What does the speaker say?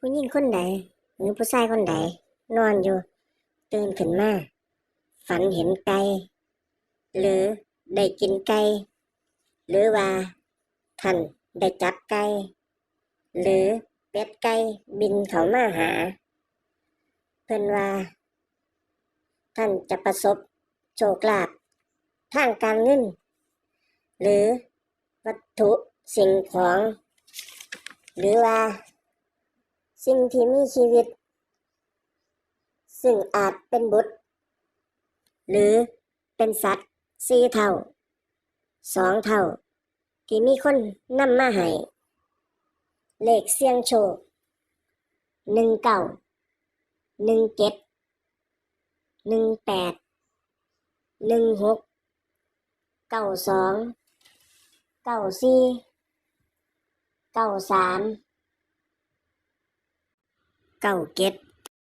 ผู้หญิงคนใดหรือผู้ชายคนใดนอนอยู่ ตื่นขึ้นมาฝันเห็นไก่หรือได้กินไก่หรือว่าท่านได้จับไก่หรือเป็ดไก่บินเขามาหา เพิ่นว่า ท่านจะประสบโชคลาภทางการเงิน หรือวัตถุสิ่งของ หรือว่า สิ่งที่มีชีวิต ซึ่งอาจเป็นบุตร หรือเป็นสัตว์สี่เท่าสองเท่า ที่มีคนนำมาให้เลขเสียงโชคหนึ่งเก้าหนึ่งเจ็ดหนึ่งแปดหนึ่งหกเก้าสองเก้าสี่เก้าสาม เก้าเก็ด